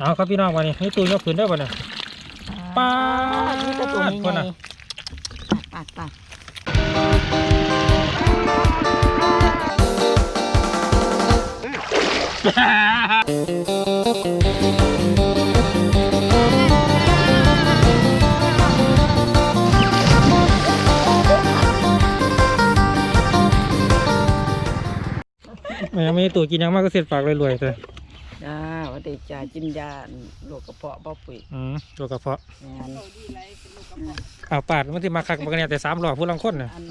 เอาครับพี่น้องมานี่นี่ตู้ยกขึ้นได้ป่ะเนี่ยปาดนี่ก็ตัวนี้คนไงน่ะปาดปาดแม่ไม่ตู้กินยังมากก็เสร็จปากเลยรวยๆเลยจ้าว่า ได้จ่าจินยาโรคกระเพาะบ่ปุ๋ยอืมตัวกระเพาะแม่นเอาปาดมันที่มาคักมากันเนี่ยแต่สามหลอดผู้ลังคนเนี่ยอัน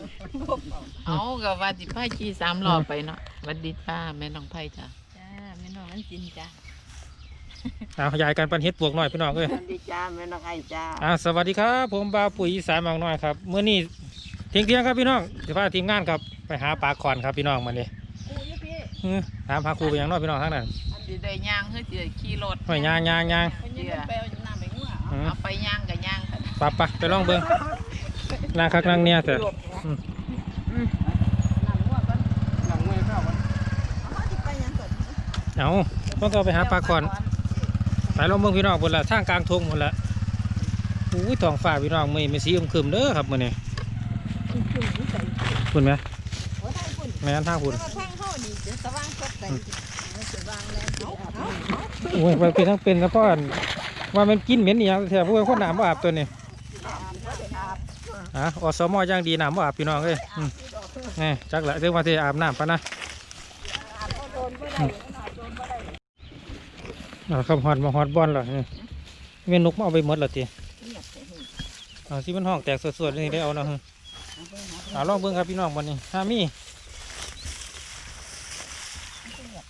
เอากับว่าสิพายขี่สามรอบไปเนาะหวัดดีจ้าแม่น้องไผ่จ้าจ้าแม่น้องมันจินจ้าเอายายกันปันเฮ็ดปวกหน่อยพี่น้องเอ้ย สวัสดีจ้าแม่น้องไอ้จ้าอ่าสวัสดีครับ ผมบาวปุ๋ยอีสานบางน้อยครับเมื่อนี้เที่ยงเที่ยงๆครับพี่น้องจะพาทีมงานครับไปหาปลาคอนครับพี่น้องมาเนี่ยถามพาครูไปยังน้อยพี่น้องทั้งนั้น สิได้ย่างคือสิได้ขี่รถหอยยางยางยางคนนี้มันไปเอาน้ำไปงัวอืมเอาไปย่างกับย่างกันปะปะไปลองเบิ่งนางคักนางเนี่ยแต่อืมน้ำงัวก่อนเอาต้องก็ไปหาปลาคอนไปลองเบิ่งพี่น้องบนละทางกลางทงบนละอุ้ยท้องฟ้าพี่น้องมือนี้มีสีอึมครึมเด้อครับมื้อนี้คุณไหมแม่นทางคุณ แล้วก็แท่งเข้านี่จะสว่างสดใสสว่างแล้วเอาเอา โอ้ยไปเป็นทั้งเป็นนะพ่ออั่นว่ามันกินเหม็นอีหยังแถวพวกคนน้ำบ่อาบตัวนี้อะอสมอย่างดีน้ำบ่อาบพี่น้องเอ้ยอืมแนี่จักละเรื่องว่าที่อาบน้ำปะนะอืมเอาคำฮอดมาฮอดบอลเหรอนี่เมนนกมาเอาไปหมดเหรอทีเอาที่มันห้องแตกสวดๆนี่ได้เอาเนาะฮึเอาลองเบิ่งครับพี่น้องวันนี้ถ้ามี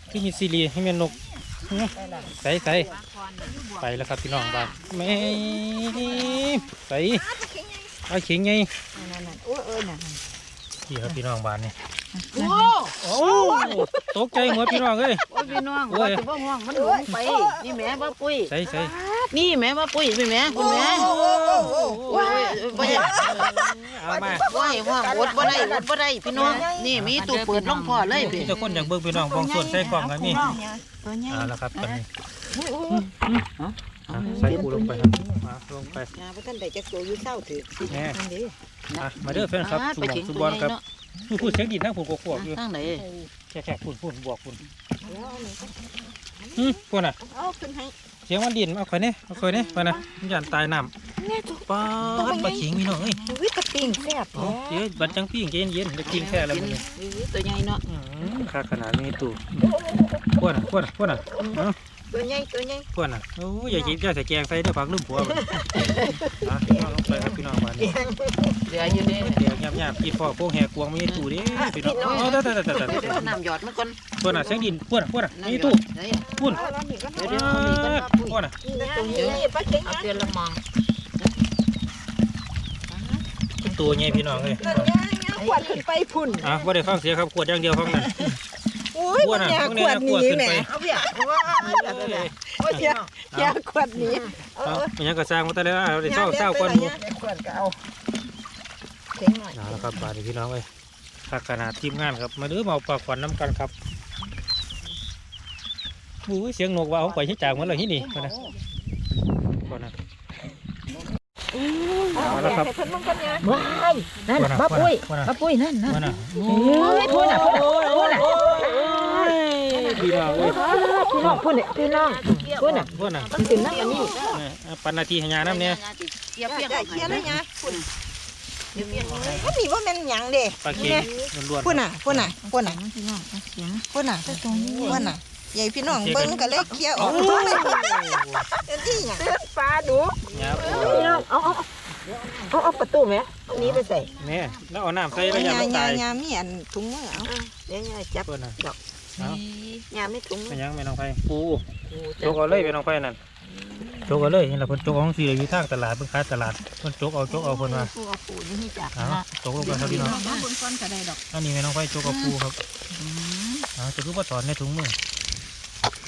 ที่มีซีรีส์ให้เมนนก ใส่ใส่ปลาคอนน่ะไปแล้วครับพี่น้องบ้านแม่ไปไปเข็งไงนั่นๆโอ้ยเอ้ยน่ะพี่ครับพี่น้องบ้านนี่โอ้โอ้ตกใจหมดพี่น้องเอ้ยโอ้ยพี่น้องโอ้ยว่าสิบ่ง่วงมันหลงไปนี่แม่บ่ปุ๋ยใส่ใส่ นี่แม่บ่ปุ๋ยพี่แม่คุณแม่ว้ายบ่อยากเอามาว้ายว่างอดบ่ได้อดบ่ได้พี่น้อง นี่มีตู้เปิดลงพ่อเลยพี่พี่จะคนอยากเบิ่งพี่น้องบองส่วนใส่กล่องกันนี่ตัวใหญ่เอาละครับตอนนี้อะใส่ปูลงไปครับมาลงไปยาบ่ทันได้จักตัวอยู่เศร้าถือแน่นั่นดิอะมาเด้อแฟนครับสุบองสุบอลครับพูดพูดเสียงดินทั้งผูกกวกๆอยู่ทางไหนแค่แค่พูดพูดบวกพูดอืมพูดน่ะเอาขึ้นให้ เสียงมันดินเอาค่อยเนี่ยเอาค่อยเนี่ยไปนะมันยันตายน้ำป้าดปลาขิงพี่น้องเอ้ยวิตาปิ้งแซ่บอ๋อเดี๋ยวบัดจังปิ้งเย็นเย็นๆเดี๋ยวกินแค่แล้วมันนี่ตัวใหญ่เนาะอืมค่าขนาดนี้ตู่พวกน่ะพวกน่ะพวกน่ะเอ้าตัวใหญ่ตัวใหญ่พวกน่ะโอ้ยอย่ากินอย่าใส่แกงใส่เด้อผักลืมผัวมันอะเอาลงไปครับพี่น้องบ้านนี้เหลืออยู่เด้เดี๋ยวหยาบๆกินพ่อพวกแหกกวงไม่ใช่ตู่เด้พี่น้องโอ้เด้อเด้อเด้อเด้อเดี๋ยวเด้อน้ำหยอดมาก่อนพวกน่ะเสียงดินพวกน่ะพวกน่ะมีน้ำหยตู่อดไหนพุ่น เอาแล้วนี่ก็เดี๋ยวเดี๋ยวเอานี่ก่อนนะปุ้ยพวกน่ะตรงนี้ปลาเข็งเอาเตือนละมองตัวใหญ่พี่น้องเลยนั่นย่างย่างขวดขึ้นไปพุ่น อะว่าได้ฟังเสียงครับขวดอย่างเดียวฟังนั่นโอ้ยขวดมันน่ะยาพวกขนี้วดนะหขวดนีขึ้นแหไปม่เอาเพี่ยว่าโอ้ยยาเอายาขวดหนีเอามันยังกระซางมาแต่แล้วเอาได้เศร้าเศร้าก่อนหมูขวดก็เอาเข็งหน่อย เอาละครับบาดนี้พี่น้องเอ้ยถ้าขนาดทีมงานครับ มาเดื้อมาเอาปลาขวัญน้ำกันครับโอ้ยเสียงนกว่าเอาไปที่จากเหมือนเลยที่นี่ก่อนนะก่อนนะเอาละครับให้เพิ่นมันกันยาว้ายนั่นก่อนนะป้าปุ้ยก่อนนะป้าปุ้ยนั่นนั่นก่อนนะโอ้ยพูดน่ะพูดน่ะพูดน่ะพี่น้องเอ้ยพี่น้องพูดน่ะพี่น้องพูดน่ะก่อนนะมันถึงนั่นอันนี้เนี่ยเอาปันนาทีให้ยาน้ำเนี่ยเกียบเปียกได้เคลียร์แล้วยาพุ่นเกียบเปียกมันนี่ว่าแม่นหยังเด้ปลาเค็งล้วนพุ่นน่ะพุ่นน่ะพุ่นน่ะพี่น้องเสียงพุ่นน่ะพุ่นน่ะ ใหญ่พี่น้องเบิ่งก็เลยเคลียร์ออกเลยเอ็นที่หยังปลาดุๆเนี่ยพี่น้องเอาเอาเอาเอาประตูไหมนี้ไปใส่เนี่ยแล้วเอาน้ำใส่แล้วยาญามันญาตายญามีอันถุงมือเอาเดี๋ยวจับก่อนนะเอายาไม่ถุงไม่ยังไม่น้องไฟปูโจกเอาเลยไปน้องไฟนั่นโจกเอาเลยนี่แหละเพิ่นโจกเอาของสีอยู่ทางตลาดเพิ่นขายตลาดเพิ่นโจกเอาโจกเอาเพิ่นว่าปูเอาปูนี่ให้จับเอาโจกลงไปครับพี่น้องมาบนก้อนก็ได้ดอกอันนี้แม่น้องไฟโจกเอาปูครับเอาจะรู้ว่าถอนในถุงมือ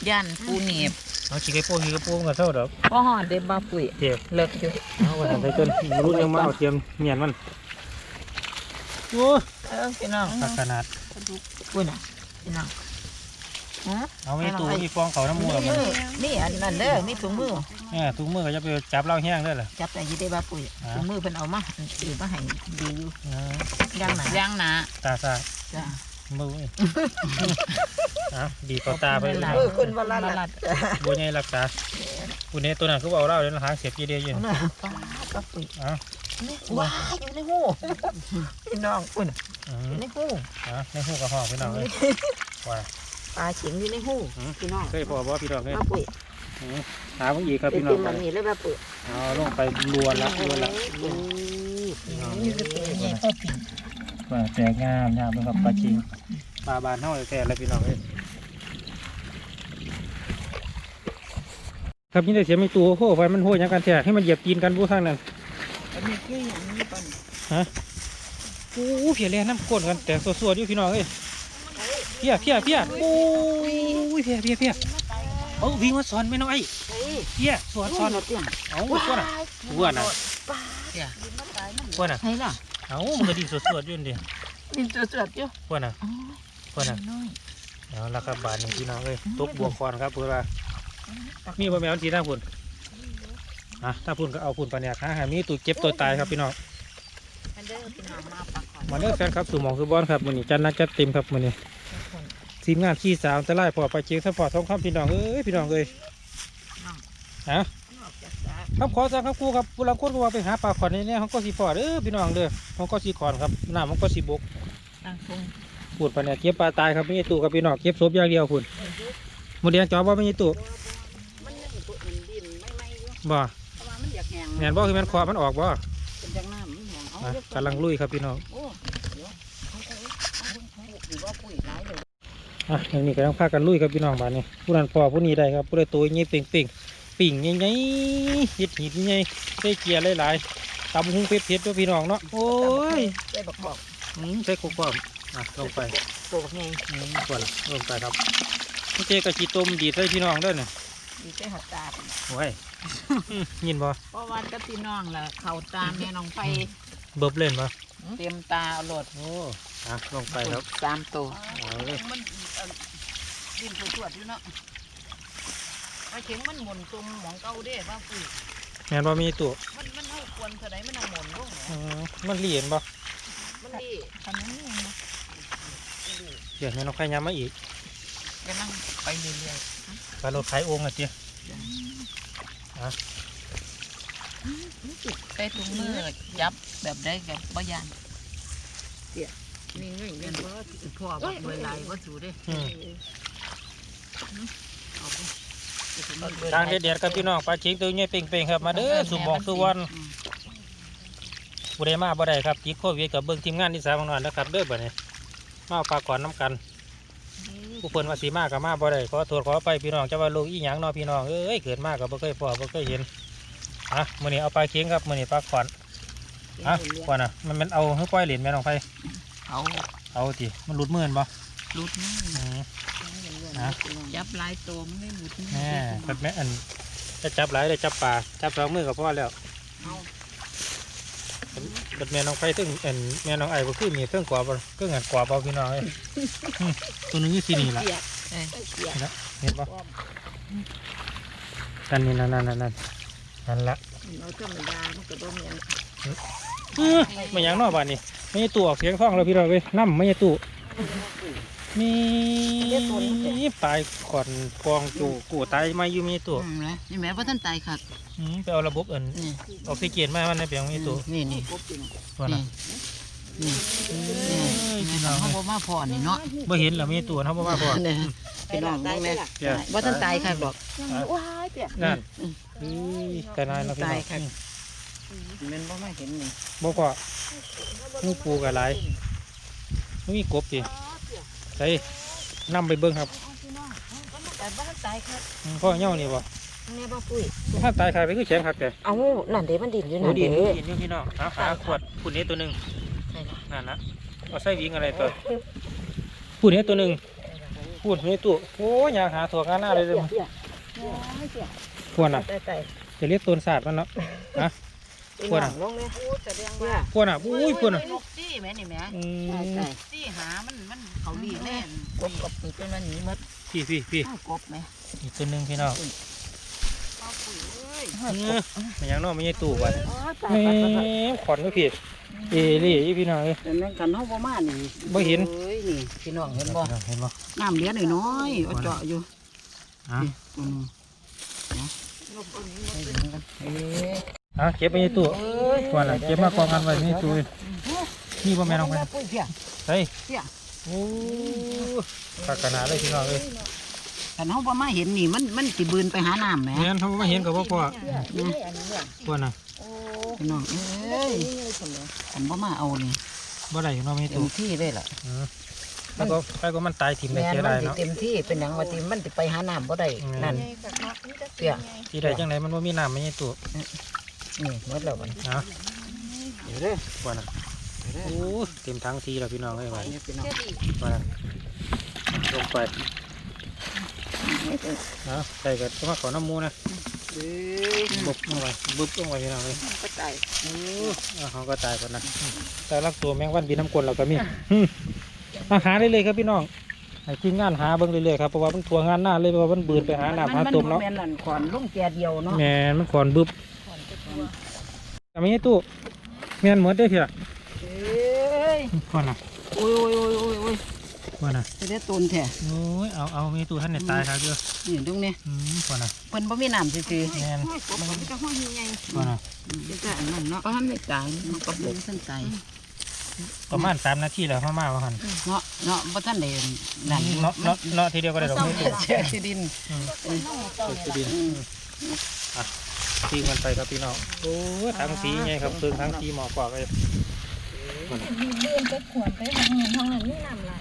ย่านปูหนีบเอาขี้ไก่โป้ขี้ไก่โป้มันก็เท่าดอกพ่อหอดเด็บบ้าปุ๋ยเจ็บเลิกอยู่เอาไว้ทำไปจนรู้ยังมาเอาเทียมเมียนมันโอ้เออพี่น้องขขนาดปูน่ะพี่น้องหือเอาไม่ตู้มีฟองเขาน้ำมูกแล้วมันนี่อันนั้นเด้อมีถุงมือเนี่ยถุงมือก็จะไปจับเหล้าแห้งได้เหรอจับได้อยี่ได้บ้าปุ๋ยอ่าถุงมือเพิ่นเอามาซื้อมาให้ดีอยู่อ่าย่างหนาย่างหนาตาซาจ้า มืออะดีต่อตาไปเลยเออคนวลาลัดบัวใหญ่รักษาคุณเนี่ยตัวนั้นคือเอาเหล้าเลยนะหางเสียบยีเดียวอยู่เอาน่ะป้าบ้าปุ๋ยอะนี่ว้ายอยู่ในหูพี่น้องคุณอือยู่มในหูอะในหูกระหอกพี่น้องเลยว่าปลาเข็งอยู่ในหูพี่น้องเคยพอบ่พี่น้องเลยบ้าปุ๋ยอืมหาเพิ่งอีกครับเป็นพี่น้องแบบนี้เลยบ้าปุ๋ยเอาลงไปลวนละลวนละนี่คือเป็นใหญ่พ่อปิ่น ว่าแตกงามงามเป็นกับปลาจริงปลาบานเท่าแต่ละพี่น้องเลยครับนี่แต่เสียไม่ตัวโอ้ไฟมันโห้ยยังกันแทกให้มันเหยียบตีนกันบูทางนั้นอันนี้คืออย่างนี้ป่ะโอ้เพียแรงน้ำก้นกันแต่สวดๆอยู่พี่น้องเอ้ยเพียเพียเพียโอ้ยเพียเพียเพียเอาวิ่งมาสอนไม่น้องไอ้เฮ้ยเพียสอนสอนรถเนี่ยเอาก้นอะก้นอะก้นอะใช่ล่ะ เอามันก็ดีสวดๆอยู่นี่นี่ตัวจวดอยู่ก้นอะก้นอะน้อยเอาละครับบาทหนึ่งพี่น้องเอ้ยตกบวกคอนครับเพื่อว่ามีบะแมวทีหน้าพุ่นอะถ้าพุ่นก็เอาพุ่นปานเนี่ยหาหามีตัวเจ็บตัวตายครับพี่น้องอันเด้อพี่น้องมาปักก่อนมาเด้อแฟนครับสู่หมองคือบอลครับมื้อนี้จัดหนักจัดเต็มครับมื้อนี้ทีมงานที่สามจะไล่พอไปเชียงสปอร์ตทองคำพี่น้องเอ้ยพี่น้องเอ้ยฮะ ครับขอสั่งครับครูครับผู้ลังคนก็ว่าไปหาปลาขอนนี่เนี่ยเขาก็สีฟอดเด้อพี่น้องเด้อเขาก็สีขอนครับน้ำมันก็สีบกตั้งทงพูดไปเนี่ยเก็บปลาตายครับไม่ใช่ตู้ครับพี่น้องเก็บศพอย่างเดียวพุ่นหมดเดียงจอบว่าไม่ใช่ตู้มันยังตัวอื่นดินไม่ไม่อยู่บ่เพราะว่ามันอยากแห้งแม่นบ่คือแม่นคอมันออกบ่เป็นจังน้ำมันแห้งเอาอะเดี๋ยวกำลังลุยครับพี่น้องโอ้เดี๋ยวเอาเอาเอาเอาหรือว่าปุ๋ยหลายเลยอะอย่างนี้ก็ต้องพากันลุยครับพี่น้องบ้านนี้ผู้นั้นพอผู้นี้ได้ครับผู้ใดตัวงี้เป่งเป่งๆปิ่งใหญ่ๆเห็ดหินใหญ่ได้เกียร์หลายๆตำหุ้งเผ็ดเผ็ดๆด้วยพี่น้องเนาะโอ้ยได้บักบอกอืมใส่โคกความอะลงไปตัวไงอืมก่อนลงไปครับนี่เจกะจีต้มดีดใส่พี่น้องเด้วยเนี่ยดีใจหัดตาโอ้ยอืมยินบ่เพราะว่ากับพี่น้องล่ะเขาตามแม่น้องไฟเบิบเล่นบ่เตรียมตาเอาโหลดโอ้อะลงไปครับสามตัวเอาเลยมันดินสวดอยู่เนาะ ไอ้เข็งมันหมุนตรงหมองเก่าเด้บ้าปุ๋ยแม่นบ่มีตัวมันมันเอาควรเท่าไหมันเอาหมุนลงอืมมันเหรียญบ่มันดีทำนี้เดี๋ยวแม่น้องไข่ยามมาอีกกำลังไปเรื่อยปลารถไข่องค์อะเตี้ยๆไปถุงมือจับแบบได้กับบ่ยานนี่เงี้ยเงี้ยว่าพ่อบักเวลาว่าสูด้อืมเอาไป ทางเด็ดๆครับพี่น้องปลาชิงตัวนี้เป่งๆครับมาเด้อสู่หมองสู่วันบุได้มาบ่ได้ครับติดโควิดกับเบิ่งทีมงานที่สามนอนนะครับเด้อบัดนี้มาเอาปลาก่อนน้ำกันผู้เพิ่นว่าสีมากับมาบ่ได้ขอโทษขอไปพี่น้องจะว่าลูกอีหยังเนาะพี่น้องเอ้ยเกิดมาก็บ่เคยพอบ่เคยเห็นอะมื้อนี้เอาปลาเค็งครับมื้อนี้ปลาขอนอะขอนอะมันมันเอาให้ปล่อยเหรียญแม่น้องไผเอาเอาติมันหลุดมือหั่นบ่ลุดนี่อื มอะจับหลายตัวมันไม่หลุดนี่แม่แบบแม่อันจะจับหลายได้จับปลาจับสองมือก็พอแล้วแบบแม่น้องไผซึ่งอันแม่น้องไอ้บ่คือมีเครื่องกว่าบ่เครื่องงานกว่าบ่พี่น้องเอ้ยอืมตัวหนึงอยู่ที่นี่ล่ะเอ้ยเห็นบ่นั่นนี่นั่นนั่นนั่นนั่นนั่นละเราธรรมดามันก็บ่แม่นอื้อไม่หยังเนอกบ้านนี่ไม่ใช่ตู้ออกเสียงท้องแล้วพี่เราเว้ยน้ำไม่ใช่ตู้ มีตายขอนกองจูกูตายไม่อยู่มีตู้อืมนะนี่แม่ว่าท่านตายค่ะอืมไปเอาระบบเอินนี่ออกซิเจนมามันในเปียงมีตู้นี่นี่ตัวน่ะนี่เอ้นี่ยพี่น้องเขาบ่มาพอนี่เนาะบ่เห็นแล้วมีตู้เขาบ่มาพอเนี่ยพี่น้องบ่แม่เดี๋ยวว่าท่านตายค่ะดอกนั่นอุ้ยกระนายเนาะพี่น้องตายค่ะแม่นบ่มาเห็นนี่บ่พองูปูกับไรมีกบดิ ใส่นํไปเบิ่งครับพ่อเหี่ยวนี่บ่แม่บ่ปุ้ยถ้าตายขาดไปคือแข็งคักแต่เอานั่นเด้มันดินอยู่นั่นดีเด้ดีนี่พี่น้องหาหาขวดปุ่นนี้ตัวหนึ่งนั่นนะเอาใส่วิ่งอะไรตัวปุ่นนี้ตัวหนึ่งปุ่นนี้ตัวโอ้ยอยากหาถั่วงาหน้าเลยเลยขวดน่ะจะเรียกต้นศาสตร์มันเนาะนะ พวกน่ะลงเลยโอ้แสดงว่าพวกน่ะอุ้ยพวกน่ะนกซี่แม่นี่แม่อืมซี่หามันมันเขาดีแน่นกบกับปีเป็นวันนี้มดพี่พี่พี่ข้าวกบไหมอีกตัวหนึงพี่น้องข้าวปุ๋ยเอ้ยเออมันยังนอกไม่ใช่ตู้บัดอ๋อตายแหตายตายมขอนก็ผิดเอรี่อีพี่น้องเอ้ยเป็นแม่งกันเฮาบ่มานี่บ่เห็นเอ้ยนี่พี่น้องเห็นบ่เห็นบ่น้ำเหลือน้อยๆเอาเจาะอยู่อะ อืมนะให้เห็นกันเอ้ยอะเก็บไปในตู้เอ้ยก่อนน่ะเก็บมากองกันไว้ในตู้นี่บ่แม่นเอาไปปุ้ยเพียเฮ้ยเพียโอ้ตักขนาดเลยพี่น้องเอ้ยกันเฮาบ่มาเห็นนี่มันมันสิบืนไปหาน้ำแหมแม่นเขาบ่มาเห็นกับบ่พอพวกน่ะพี่น้องเอ้ยกันบ่มาเอานี่บ่ได้อยู่เนาะไม่เต็ตู้มที่เลยล่ะอืมแล้วก็ไปก็มันตายถิ่มได้แม่นเสียมัดายนสิเนาะเต็มที่เป็นหยังว่าติมันสิไปหาน้ำบ่ได้อืมนั่นเปียที่ได้จังไดมันบ่มีน้ำไม่ใช่ตู้ นี่หมดแล้วบัดเนาะเดี๋ยวเด้อพวกน่ะเดี๋ยวเด้อโอ้เต็มทั้งทีแล้วพี่น้องเอ้ยว่านี่พี่น้องพวกน่ะลงไปเนาะใส่ก็ต้องมาขอน้ำมูนะเอ้ยบุบลงไปบุบลงไปพี่น้องเอ้ยก็ตายโอ้อ่าเขาก็ตายคนนะแต่ลักตัวแมงวันบินน้ำกลนเราก็มีอืมอาหาได้เลยครับพี่น้องให้ทีมงานหาเบิ่งเรื่อยๆครับเพราะว่ามันทัวงานหน้าเลยเพราะว่ามันบืนไปหาหน้าหาตุ่มเนาะแม่นนั่นขอนลงแก่เดียวเนาะแมนมันขอนบึบ ทำยังไงตู้แมนเหมือนได้เพียเอ้ยก่อนนะโอ้ยโอ้ยโอ้ยโอ้ยโอ้ยก่อนนะจะได้ตุนแท้โอ้ยเอาเอามีตู้ท่านเนี่ยตายครับเยอะนี่ตรงนี้อืมก่อนนะเพิ่นบ่มีน้ำซื่อแมนมันก็ห้อยใหญ่ก่อนนะจะจะอันนั้นเนาะก็ให้ไม่ตายมันก็บ่ทันตายประมาณสามนาทีแล้วเข้ามาว่าหันเนาะเนาะบ่ทันได้นั่นเนาะเนาะเนาะทีเดียวก็ได้ดอกมือตู้เชื่อที่ดินอืมเออสุดดิ นตีมันไปครับพี่น้องโอ้ยทั้งสีไงครับเพิ่งทั้งสีหมอกกว่าเลยเดินไปขวนไปทางนั้นทางนั้นนี่น้ำไหล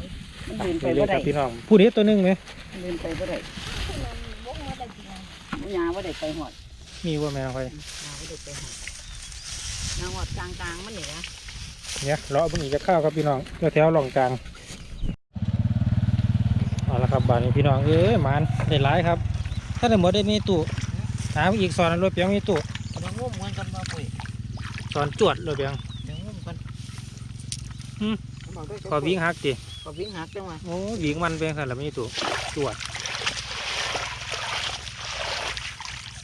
มันเดินไปไปเลยบ่คได้รับพี่น้องผู้นี้ตัวหนึงไหมเดินไปบ่ได้ยาบ่ได้ไปหอดมีว่าแม่นคอยยาบ่ได้ไปหอดยาหอดกลางๆมันนี่นะเนี่ยเลาะเพิ่งอีกจะข้าวครับพี่น้องแถวๆหล่องกลางเอาละครับบานนี้พี่น้องเอ้ยหมันได้หลายครับ ถ้าได้หมดได้มีตู้ หาอีกสอนรถเปียงมีตู้เอามางมกันกันบ่ปุ้ยสอนจวดรถเปียงเดี๋ยวงมกันอืมบอกด้วยขอวิ่งหักติขอวิ่งหักจังหวะโอ้วิ่งมันเปียงค่ะแล้วมีตู้จวด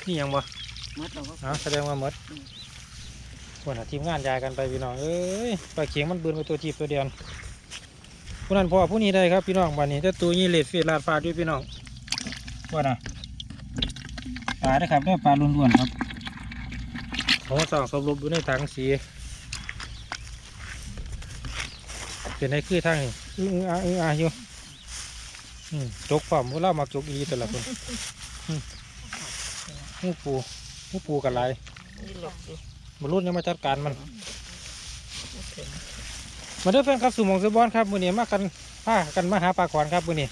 นี่ยังบ่หมดแล้วก็เอาแสดงว่าหมดวันทีมงานยายกันไปพี่น้องเอ้ยปลาเขียงมันบืนไปตัวทีบตัวเดียวผู้นั้นพอผู้นี้ได้ครับพี่น้องวันนี้ถ้าตัวนี้เลดเฟีลาดฟ้าด้วยพี่น้องว่าน่ะ ปลาได้อครับได้อปลาล้วนๆครับเขาสั่งสรุปอยู่ในถังสีเป็นไอ้คือทางนี่อึ้งอาอึ้งอาอยู่อืมจกความเวลามาจกอีแต่ละคนอืมหูปูหูปูกันไรนี่หลบอยู่มารุ่นยังมาจัดการมัน มาเด้อแฟนครับสู่หมองสือบอนครับมื้อนี้มากันพากันมาหาปลาขวานครับมื้อนี้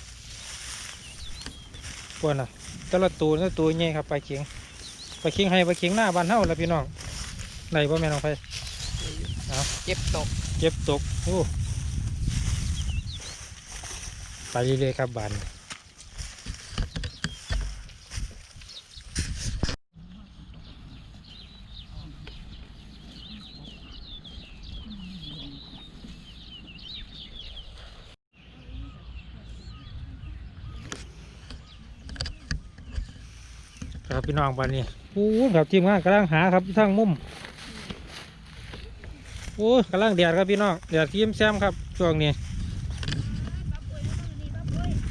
ปวนน่ะ แต่ละตัวแต่ละตัวใหญ่ครับปลาเข็งปลาเข็งให้ปลาเข็งหน้าบ้านเฮาแล้วพี่น้องไหนบ่แม่น้องไผเจ็บตกเก็บตกโอ้ไปเรื่อยๆครับบาน ครับพี่น้องบานนี้โอ้ครับทีมงานกำลังหาครับทั้งมุมโอ้ยกำลังแดดครับพี่น้องแดดทีมแซมครับช่วงนี้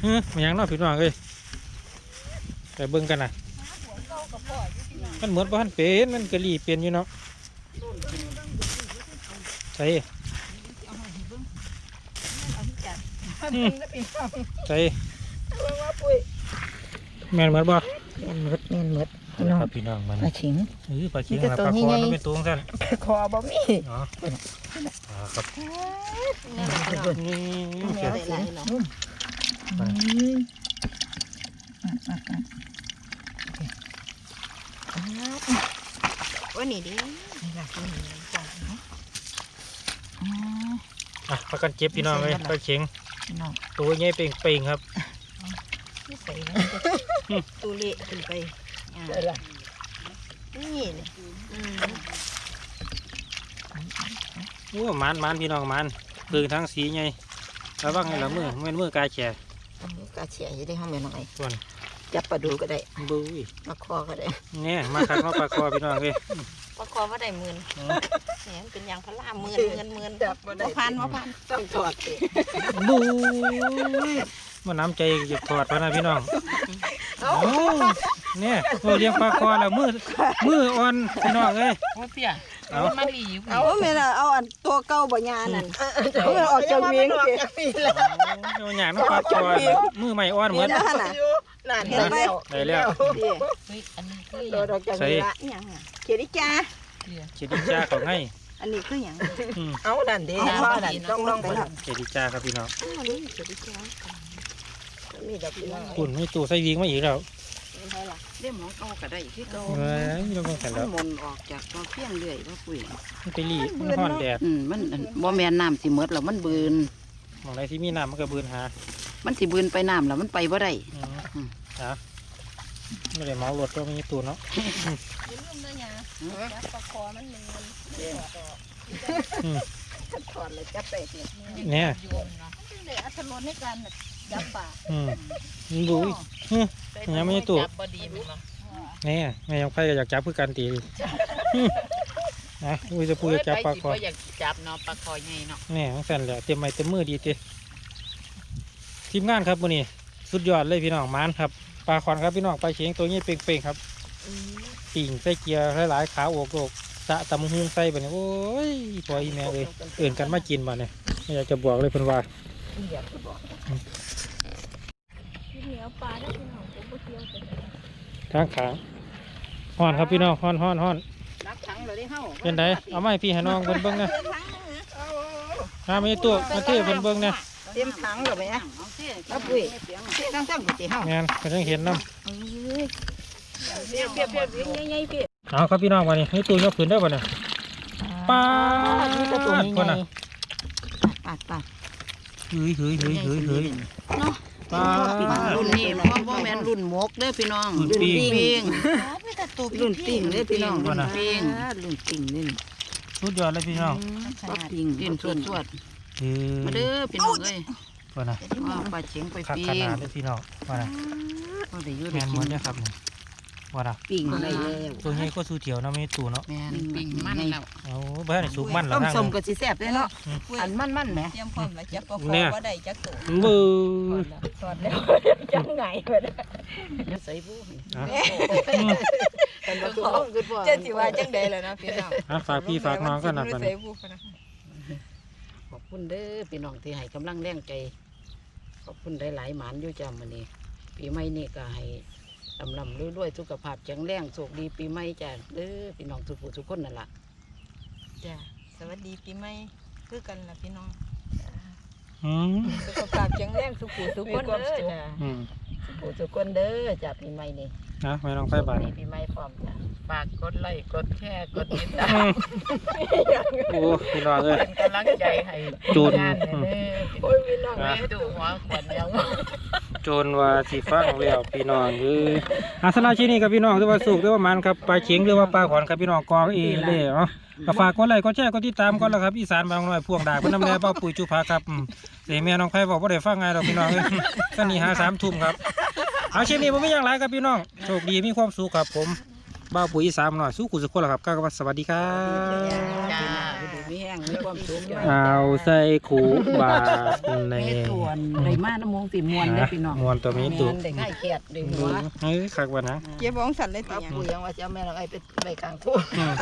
เฮ้ยมันยังเนอกพี่น้องเอ้ยไปเบิ่งกันนะมันเหมือนว่ามันเป็นมันกะหรี่เป็นอยู่เนาะใส่อืมใส่แม่นเหมือนบ่ แม่นหมดแม่นหมดครับพี่น้องมันมาขิงเฮ้ยปลาเคียงนี่นะก็ปลาตัวคอใหญ่มันเป็นตัวของท่านคอบ่มีอ๋ออ่าครับนี่เสียว่านี่ดิอะประกันเจ็บพี่น้องเลยปลาเข็งน้องตัวใหญ่เป่งๆครับ ใส่ตูเละขึ้นไปเดี๋ยวล่ะนี่นี่อืมโอ้มันมันพี่น้องมันเบิ่งทั้งสีไงระวังให้ละมือแม่นมือกายแฉกาเฉียอยู่ได้ห้องแม่น้องไอ้ส่วนจับปลาดูก็ได้บุ้ยมาคอก็ได้เนี่ยมาคักมาปลาคอพี่น้องเอ้ยปลาคอว่าได้หมื่นอืมแหมเป็นอย่างพระรามหมื่นเงินหมื่นจับบ่ได้พันมาพันต้องถอดสิบุ้ย มันน้ำใจจะถอดพะนะพี่น้องเอ้าเนี่ยเราเลี้ยงปลาคอแล้วมือมืออ่อนพี่น้องเอ้ยโอ้เปียเอามาหลีอยู่เอาแม่น่ะเอาอันตัวเก่าบ่ยานั่นเอามันออกจากเวียงออกสิจากปีแล้วโอ้ยอย่างน้ำปลาคอมือใหม่อ่อนเหมือนเห็นแล้วน่ะนั่นเห็นไหมได้แล้วดิเฮ้ยอันนี้คือโดดออกจากใส่นี่ละอิหยังอะเขียดิจ้าเปียเจดีจ้าเขาให้อันนี้คือหยังอืมเอาดันเด้พ่อดันต้องลองไปละเจดีจ้าครับพี่น้อง อันนี้เขียดิจ้านี่ดอกพี่น้องปุ่นไม่ตู้ใส่วิงมาอีกแล้วเป็นไงล่ะเรื่องของเก่าก็ได้ที่เก่าเฮ้ยเราต้องแข่งมัแล้นวมนออกจากตัวเพียงเรื่อยว่าปุ๋ยมันไปรีดมันห่อนแดดอืมมันอันบ่แม่นน้ำสิหมดแล้วมันบืนมองไรที่มีน้ำมันก็บืนหา มันสิบืนไปน้ำแล้วมันไปบ่ได้อืมอืมอะไม่ได้เมารถก็มีตู้เนาะอย่าลืมนะยาจับปลาคอมันหนึ่งมันถอดเลยจับไปสิเนี่ยโยนเนาะมันเป็นเลยอัตลดในการ จับปลาอืมมันดูอีกฮึยังไม่ได้ตู้จับบ่ดีแมันบ่เนี่ยแม่ยังไปก็อยากจับเพื่อกันตีดิฮึนะอุ้ยจะพูดจะจับปลาคอโยไปสิบ่อยากจับเนาะปลาคอใหญ่เนาะเนี่ยทั้งสันแหละเต็มไม้เต็มมือดีเต้ทีมงานครับวันนี้สุดยอดเลยพี่น้องหมานครับปลาคอนครับพี่น้องปลาเชียงตัวนี้เป่งๆครับ ปิ่งใส่เกียร์หลายๆขาโอกโอกสะตำหุงใส่แบบนี้โอ้ยปล่อยอีแม่เลยเอื่นกันมากินบ่เนี่ยไม่อยากจะบอกเลยเพิ่นว่าเห นียวปลาได้พี่น้องผมบ่เที่ยวไปทางขางฮ้อนครับพี่น้องฮ้อนฮ้อนฮ้อนรักถังเลยได้เฮาเป็นไดเอาไม้พี่ให้น้องเพิ่นเบิ่งนะน้ามีตัวมาเทเพิ่นเบิ่งนะเต็มถังเลยไหมเอาปุ๋ยเท่ทั้งๆก็สิเฮางานเพิ่นยังเห็นน้เปียเปียเปียเปียใหญ่ๆเปียำเอาครับพี่น้องวันนี้ให้ตัวยกขึ้นได้บ่เนี่ยป้าดนี่ก็ตัวใหคนญ่น่ะปาดปาดเฮ้ยเฮ้ยเฮ้ยเฮ้ยเฮ้ยเนาะ ป้าดรุ่นนี้พ่อพ่อแม่นรุ่นหมกเด้อพี่น้องรุ่นปิ้ง ปิ้งไม่แต่ตัวรุ่นปิ้งเด้อพี่น้องว่ารุ่นน่ะปิ้งรุ่นปิ้งนี่สุดยอดเลยพี่น้องปลาปิ้งดินสวดสวดเฮ้มายเด้อพี่น้องเอ้ยว่าน่ะว่าปลาเฉียงไปคักปิ้ขงนาดเลยพี่น้องว่าน่ะก็ได้อยู่แมได้นหกิมดนเนี่ยครับนี่ ว่าน่ะปิ้งได้แล้วตัวนี้ก็สู้เถียวเนาะไม่ตู้เนาะแม่นปิ้งมันแล้วเอาบ้านสุกมันเหรอต้มทางส้มนี้ก็สิแซ่บเด้เนาะอันมันมันๆแหมเตรียมพร้อมแล้วจับปลาคอเนี่ยว่าได้จักตัวมือถอดแล้วจังไงเพิ่นอย่าใส่ผู้อะกันบ่ตัวคือพ่อเจ้าสิว่าจังได๋ล่ะนะพี่น้องอะฝากพี่ฝากน้องกันนะบัดใส่นี้บุกนะขอบคุณเด้อพี่น้องที่ให้กำลังแรงใจขอบคุณหลายๆหมานอยู่จ้ามื้อนี้ปีใหม่นี่ก็ให้ ลำลำรวยๆสุขภาพแข็งแรงโชคดีปีใหม่จ้าเด้อพี่น้องทุกผู้ทุกคนนั่นล่ะจ้ะสวัสดีปีใหม่คือกันล่ะพี่น้องอืม สุขภาพแข็งแรงสุขุทุกคนเด้อจ้ะ อืม ผู้ทุกคนเด้อจ้าปีใหม่นี่นะไม่ต้องไปบ้านปีปีใหม่พร้อมจ้าฝากกดไลค์กดแชร์กดติดตามอืมโอ้พี่น้องเอ้ยเป็นกำลังใจให้จูนงานเด้อโอ้ยพี่น้องแม่ดูหัวขวัญยังโจนว่าสิฟังแล้วพี่น้องเอ้ยอาสนะที่นี่กับพี่น้องหรือว่าสุกหรือว่ามันครับปลาเฉียงหรือว่าปลาขอนครับพี่น้องกองเอเล่เนาะก็ฝากกดไลค์กดแชร์กดติดตามก่อนแล้วครับอีสานบางน้อยพวงดาบเพิ่นนำแน่เป้าปุ๋ยจุภาครับอืมเสียแม่น้องไผบอกว่าได้ฟังไงดอกพี่น้อง เอ้ยก็นี่หาสามทุ่มครับ เอาเช่นนี้ผมไม่อย่างไรครับพี่น้อง โชคดีมีความสุขครับผม บ้าวปุ๋ยอีสานหน่อยสู้กุศลคนละครับก้าวกับสวัสดีครับ จ้าดู มีแห้งมีความสุขจ้าเอาใส่ขูบาทในเฮ็ดส่วนได้มาน้ำมงสิมวนได้อพี่น้องมวนตัวนี้แม่ตุนได้ง่ายเครียดได้หัวเฮ้ยคักวะนะเก็บของสั่นเลยติป้าหยังปู่ยังว่าจะเอาแม่เราไอ้ไปไปกลางทุ่งอืม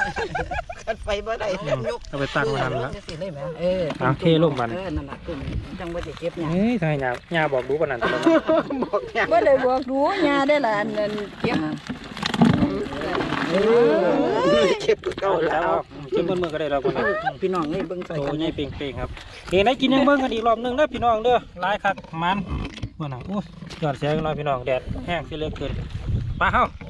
กันไปบ่ได้อืมเอาไปตั้งไว้นั่นละสิเลยแม่เออเอาเทลงบัดเออนั่นล่ะตุ่มจังบ่ได้เก็บหยังเฮ้ยทายาญาบอกดูปานนั้นตัวนั้นบอกหยังบ่ได้บอกดูยาได้ล่ะอันนั้นเก็บเออเก็บเก่าแล้ว เก็บเบิ่มือก็ได้แล้วคนนั้นพี่น้องนี่เบิ่งใส่โตกันใหญ่เป่งๆครับเห็นได้กินยังเบิ่งกันอีกรอบหนึงเด้อพี่น้องเด้อหลายคักมันว่าน่ะโอ้ยยอดเสียกันหน่อยพี่น้องแดดแห้งสิเหลือเกินไปเฮาโ